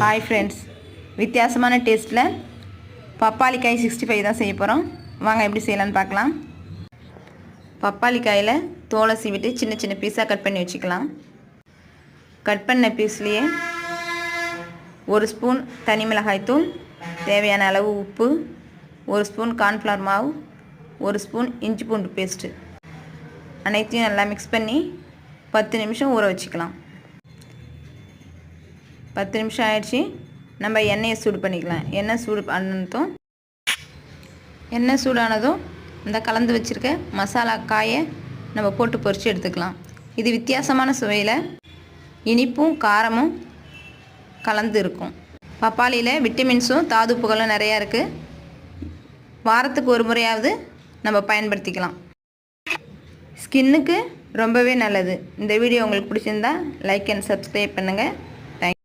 Hi friends வித்தியாசமான டேஸ்ட்டில் பப்பாளி காய் சிக்ஸ்டி ஃபைவ் தான் செய்ய போகிறோம் வாங்க எப்படி செய்யலான்னு பார்க்கலாம். பப்பாளிக்காயில் தோலை சீவிட்டு சின்ன சின்ன பீஸாக கட் பண்ணி வச்சுக்கலாம். கட் பண்ண பீஸ்லேயே ஒரு ஸ்பூன் தனி மிளகாய் தூள் தேவையான அளவு உப்பு ஒரு ஸ்பூன் கார்ன்ஃப்ளவர் மாவு ஒரு ஸ்பூன் இஞ்சி பூண்டு பேஸ்ட்டு அனைத்தையும் நல்லா மிக்ஸ் பண்ணி பத்து நிமிஷம் ஊற வச்சுக்கலாம். பத்து நிமிஷம் ஆயிடுச்சு. நம்ம எண்ணெயை சூடு பண்ணிக்கலாம். எண்ணெய் சூடு பண்ணதும் எண்ணெய் சூடானதும் இந்த கலந்து வச்சுருக்க மசாலா காயை நம்ம போட்டு பொரித்து எடுத்துக்கலாம். இது வித்தியாசமான சுவையில் இனிப்பும் காரமும் கலந்து இருக்கும். பப்பாளியில் விட்டமின்ஸும் தாதுப்புகளும் நிறையா இருக்குது வாரத்துக்கு ஒரு முறையாவது நம்ம பயன்படுத்திக்கலாம். ஸ்கின்னுக்கு ரொம்பவே நல்லது. இந்த வீடியோ உங்களுக்கு பிடிச்சிருந்தா லைக் அண்ட் சப்ஸ்கிரைப் பண்ணுங்கள்